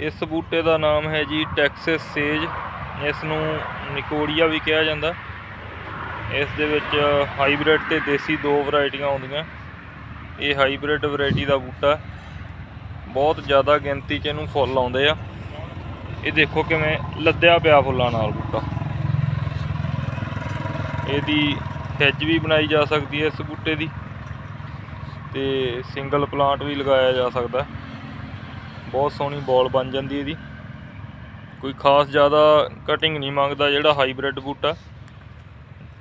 ਇਸ ਬੂਟੇ ਦਾ ਨਾਮ ਹੈ ਜੀ ਟੈਕਸਸ ਸੇਜ। ਇਸ ਨੂੰ ਨਿਕੋੜੀਆ ਵੀ ਕਿਹਾ ਜਾਂਦਾ। ਇਸ ਦੇ ਵਿੱਚ ਹਾਈਬ੍ਰਿਡ ਤੇ ਦੇਸੀ ਦੋ ਵੈਰਾਈਟੀਆਂ ਆਉਂਦੀਆਂ। ਇਹ ਹਾਈਬ੍ਰਿਡ ਵੈਰਾਈਟੀ ਦਾ ਬੂਟਾ ਬਹੁਤ ਜ਼ਿਆਦਾ ਗਿਣਤੀ 'ਚ ਇਹਨੂੰ ਫੁੱਲ ਆਉਂਦੇ ਆ। ਇਹ ਦੇਖੋ ਕਿਵੇਂ ਲੱਦਿਆ ਪਿਆ ਫੁੱਲਾਂ ਨਾਲ ਬੂਟਾ। ਇਹਦੀ ਹੈਜ ਵੀ ਬਣਾਈ ਜਾ ਸਕਦੀ ਹੈ ਇਸ ਬੂਟੇ ਦੀ। ਤੇ ਸਿੰਗਲ ਪਲਾਂਟ ਵੀ ਲਗਾਇਆ ਜਾ ਸਕਦਾ ਹੈ। ਬਹੁਤ ਸੋਹਣੀ ਬੋਲ ਬਣ ਜਾਂਦੀ ਇਹਦੀ। ਕੋਈ ਖਾਸ ਜ਼ਿਆਦਾ ਕਟਿੰਗ ਨਹੀਂ ਮੰਗਦਾ, ਜਿਹੜਾ ਹਾਈਬ੍ਰਿਡ ਬੂਟਾ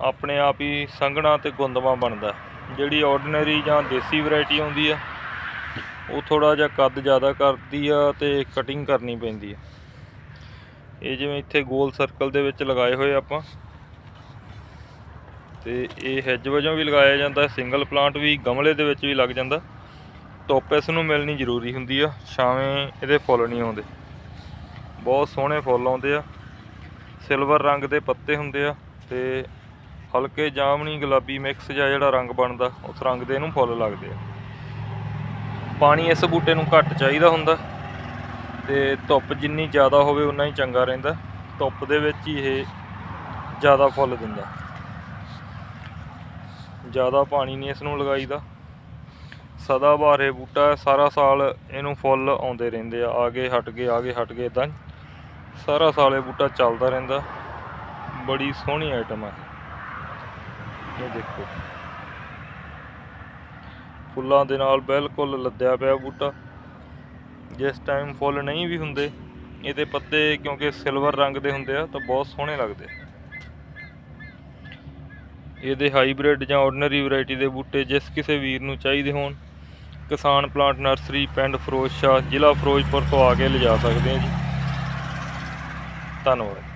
ਆਪਣੇ ਆਪ ਹੀ ਸੰਘਣਾ ਤੇ ਗੁੰਦਵਾ ਬਣਦਾ ਜਿਹੜੀ ਆਰਡੀਨਰੀ ਜਾਂ ਦੇਸੀ ਵੈਰਾਈਟੀ ਆਉਂਦੀ ਆ ਉਹ ਥੋੜਾ ਜਿਹਾ ਕੱਦ ਜ਼ਿਆਦਾ ਕਰਦੀ ਆ ਤੇ ਕਟਿੰਗ ਕਰਨੀ ਪੈਂਦੀ ਆ। ਇਹ ਜਿਵੇਂ ਇੱਥੇ ਗੋਲ ਸਰਕਲ ਦੇ ਵਿੱਚ ਲਗਾਏ ਹੋਏ ਆਪਾਂ। ਤੇ ਇਹ ਹੈਜ ਵਜੋਂ ਵੀ ਲਗਾਇਆ ਜਾਂਦਾ ਸਿੰਗਲ ਪਲਾਂਟ ਵੀ ਗਮਲੇ ਦੇ ਵਿੱਚ ਵੀ ਲੱਗ ਜਾਂਦਾ। ਧੁੱਪ ਇਸ ਨੂੰ ਮਿਲਣੀ ਜ਼ਰੂਰੀ ਹੁੰਦੀ ਆ, ਛਾਵੇਂ ਇਹਦੇ ਫੁੱਲ ਨਹੀਂ ਆਉਂਦੇ। ਬਹੁਤ ਸੋਹਣੇ ਫੁੱਲ ਆਉਂਦੇ ਆ। ਸਿਲਵਰ ਰੰਗ ਦੇ ਪੱਤੇ ਹੁੰਦੇ ਆ ਤੇ ਹਲਕੇ ਜਾਮਣੀ ਗੁਲਾਬੀ ਮਿਕਸ ਜਿਹਾ ਜਿਹੜਾ ਰੰਗ ਬਣਦਾ, ਉਸ ਰੰਗ ਦੇ ਇਹਨੂੰ ਫੁੱਲ ਲੱਗਦੇ ਆ। ਪਾਣੀ ਇਸ ਬੂਟੇ ਨੂੰ ਘੱਟ ਚਾਹੀਦਾ ਹੁੰਦਾ ਤੇ ਧੁੱਪ ਜਿੰਨੀ ਜ਼ਿਆਦਾ ਹੋਵੇ ਉਨਾ ਹੀ ਚੰਗਾ ਰਹਿੰਦਾ। ਧੁੱਪ ਦੇ ਵਿੱਚ ਹੀ ਇਹ ਜ਼ਿਆਦਾ ਫੁੱਲ ਦਿੰਦਾ। ਜ਼ਿਆਦਾ ਪਾਣੀ ਨਹੀਂ ਇਸ ਨੂੰ ਲਗਾਈਦਾ। ਸਦਾਬਹਾਰ ਇਹ ਬੂਟਾ ਹੈ, ਸਾਰਾ ਸਾਲ ਇਹਨੂੰ ਫੁੱਲ ਆਉਂਦੇ ਰਹਿੰਦੇ ਆ ਆ ਗਏ ਹਟ ਗਏ ਆ ਗਏ ਹਟ ਗਏ ਇਦਾਂ ਸਾਰਾ ਸਾਲ ਇਹ ਬੂਟਾ ਚੱਲਦਾ ਰਹਿੰਦਾ। ਬੜੀ ਸੋਹਣੀ ਆਈਟਮ ਹੈ ਇਹ ਦੇਖੋ। ਫੁੱਲਾਂ ਦੇ ਨਾਲ ਬਿਲਕੁਲ ਲੱਦਿਆ ਪਿਆ ਬੂਟਾ। ਜਿਸ ਟਾਈਮ ਫੁੱਲ ਨਹੀਂ ਵੀ ਹੁੰਦੇ ਇਹਦੇ ਪੱਤੇ ਕਿਉਂਕਿ ਸਿਲਵਰ ਰੰਗ ਦੇ ਹੁੰਦੇ ਆ ਤਾਂ ਬਹੁਤ ਸੋਹਣੇ ਲੱਗਦੇ। ਇਹਦੇ ਹਾਈਬ੍ਰਿਡ ਜਾਂ ਆਰਡੀਨਰੀ ਵੈਰਾਈਟੀ ਦੇ ਬੂਟੇ ਜਿਸ ਕਿਸੇ ਵੀਰ ਨੂੰ ਚਾਹੀਦੇ ਹੋਣ, ਕਿਸਾਨ ਪਲਾਂਟ, ਨਰਸਰੀ, ਪਿੰਡ ਫਿਰੋਜ਼ਸ਼ਾਹ, ਜ਼ਿਲ੍ਹਾ ਫਿਰੋਜ਼ਪੁਰ ਤੋਂ ਆ ਕੇ ਲਿਜਾ ਸਕਦੇ ਆ ਜੀ। ਧੰਨਵਾਦ।